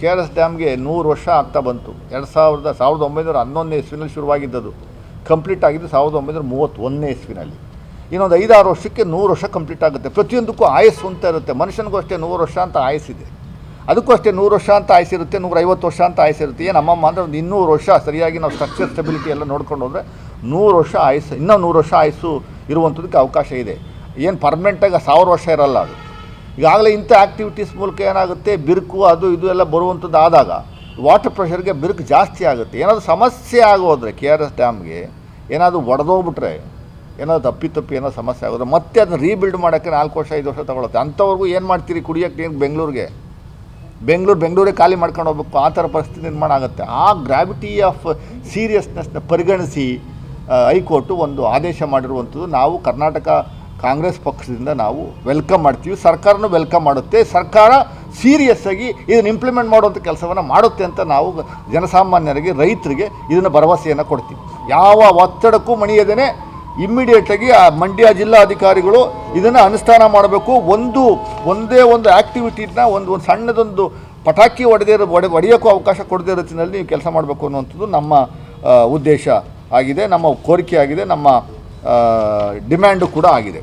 K R S ಡ್ಯಾಮ್ಗೆ ನೂರು ವರ್ಷ ಆಗ್ತಾ ಬಂತು. ಎರಡು ಸಾವಿರದ ಸಾವಿರದ ಒಂಬೈನೂರ ಹನ್ನೊಂದನೇ ಇಸ್ವಿನಲ್ಲಿ ಶುರುವಾಗಿದ್ದದು ಕಂಪ್ಲೀಟ್ ಆಗಿದ್ದು ಸಾವಿರದ ಒಂಬೈನೂರ ಮೂವತ್ತೊಂದನೇ ಇಸ್ವಿನಲ್ಲಿ. ಇನ್ನೊಂದು ಐದಾರು ವರ್ಷಕ್ಕೆ ನೂರು ವರ್ಷ ಕಂಪ್ಲೀಟ್ ಆಗುತ್ತೆ. ಪ್ರತಿಯೊಂದಕ್ಕೂ ಆಯಸ್ಸು ಅಂತ ಇರುತ್ತೆ. ಮನುಷ್ಯನಿಗೂ ಅಷ್ಟೇ ನೂರು ವರ್ಷ ಅಂತ ಆಯಸ್ಸಿದೆ ಅದಕ್ಕೂ ಅಷ್ಟೇ ನೂರು ವರ್ಷ ಅಂತ ಆಯಸ್ಸಿರುತ್ತೆ ನೂರೈವತ್ತು ವರ್ಷ ಅಂತ ಆಯಸ್ಸಿರುತ್ತೆ ಏನು ಅಮ್ಮಮ್ಮ ಅಂದರೆ ಒಂದು ಇನ್ನೂರು ವರ್ಷ ಸರಿಯಾಗಿ ನಾವು ಸ್ಟ್ರಕ್ಚರ್ ಸ್ಟೆಬಿಲಿಟಿ ಎಲ್ಲ ನೋಡ್ಕೊಂಡು ಹೋದರೆ ನೂರು ವರ್ಷ ಆಯಸ್ಸು, ಇನ್ನೂ ನೂರು ವರ್ಷ ಆಯಸ್ಸು ಇರುವಂಥದ್ದಕ್ಕೆ ಅವಕಾಶ ಇದೆ. ಏನು ಪರ್ಮನೆಂಟಾಗಿ ಸಾವಿರ ವರ್ಷ ಇರಲ್ಲ ಅದು. ಈಗಾಗಲೇ ಇಂಥ ಆ್ಯಕ್ಟಿವಿಟೀಸ್ ಮೂಲಕ ಏನಾಗುತ್ತೆ? ಬಿರುಕು, ಅದು, ಇದು ಎಲ್ಲ ಬರುವಂಥದ್ದು ಆದಾಗ ವಾಟರ್ ಪ್ರೆಷರ್ಗೆ ಬಿರುಕು ಜಾಸ್ತಿ ಆಗುತ್ತೆ. ಏನಾದರೂ ಸಮಸ್ಯೆ ಆಗೋದ್ರೆ ಕೆ ಆರ್ ಎಸ್ ಡ್ಯಾಮ್ಗೆ ಏನಾದರೂ ಒಡೆದೋಗ್ಬಿಟ್ರೆ, ಏನಾದರೂ ತಪ್ಪಿ ತಪ್ಪಿ ಏನೋ ಸಮಸ್ಯೆ ಆಗೋದ್ರೆ ಮತ್ತೆ ಅದನ್ನ ರೀಬಿಲ್ಡ್ ಮಾಡೋಕ್ಕೆ ನಾಲ್ಕು ವರ್ಷ, ಐದು ವರ್ಷ ತಗೊಳುತ್ತೆ. ಅಂಥವ್ರಿಗೂ ಏನು ಮಾಡ್ತೀರಿ? ಕುಡಿಯೋಕ್ಕೆ ಏನು ಬೆಂಗಳೂರಿಗೆ. ಬೆಂಗಳೂರು, ಬೆಂಗಳೂರೇ ಖಾಲಿ ಮಾಡ್ಕೊಂಡು ಹೋಗ್ಬೇಕು. ಆ ಥರ ಪರಿಸ್ಥಿತಿ ನಿರ್ಮಾಣ ಆಗುತ್ತೆ. ಆ ಗ್ರಾವಿಟಿ ಆಫ್ ಸೀರಿಯಸ್ನೆಸ್ನ ಪರಿಗಣಿಸಿ ಹೈಕೋರ್ಟು ಒಂದು ಆದೇಶ ಮಾಡಿರುವಂಥದ್ದು. ನಾವು ಕರ್ನಾಟಕ ಕಾಂಗ್ರೆಸ್ ಪಕ್ಷದಿಂದ ನಾವು ವೆಲ್ಕಮ್ ಮಾಡ್ತೀವಿ, ಸರ್ಕಾರನೂ ವೆಲ್ಕಮ್ ಮಾಡುತ್ತೆ, ಸರ್ಕಾರ ಸೀರಿಯಸ್ ಆಗಿ ಇದನ್ನು ಇಂಪ್ಲಿಮೆಂಟ್ ಮಾಡುವಂಥ ಕೆಲಸವನ್ನು ಮಾಡುತ್ತೆ ಅಂತ ನಾವು ಜನಸಾಮಾನ್ಯರಿಗೆ, ರೈತರಿಗೆ ಇದನ್ನು ಭರವಸೆಯನ್ನು ಕೊಡ್ತೀವಿ. ಯಾವ ಒತ್ತಡಕ್ಕೂ ಮಣಿಯದೇ ಇಮ್ಮಿಡಿಯೇಟಾಗಿ ಆ ಮಂಡ್ಯ ಜಿಲ್ಲಾಧಿಕಾರಿಗಳು ಇದನ್ನು ಅನುಷ್ಠಾನ ಮಾಡಬೇಕು. ಒಂದು, ಒಂದೇ ಒಂದು ಆ್ಯಕ್ಟಿವಿಟಿನ ಒಂದು ಒಂದು ಸಣ್ಣದೊಂದು ಪಟಾಕಿ ಹೊಡೆದೇ ಒಡೆ ಹೊಡೆ, ಹೊಡೆಯೋಕ್ಕೂ ಅವಕಾಶ ಕೊಡದೇ ರೀತಿಯಲ್ಲಿ ನೀವು ಕೆಲಸ ಮಾಡಬೇಕು ಅನ್ನುವಂಥದ್ದು ನಮ್ಮ ಉದ್ದೇಶ ಆಗಿದೆ, ನಮ್ಮ ಕೋರಿಕೆ ಆಗಿದೆ, ನಮ್ಮ ಡಿಮ್ಯಾಂಡು ಕೂಡ ಆಗಿದೆ.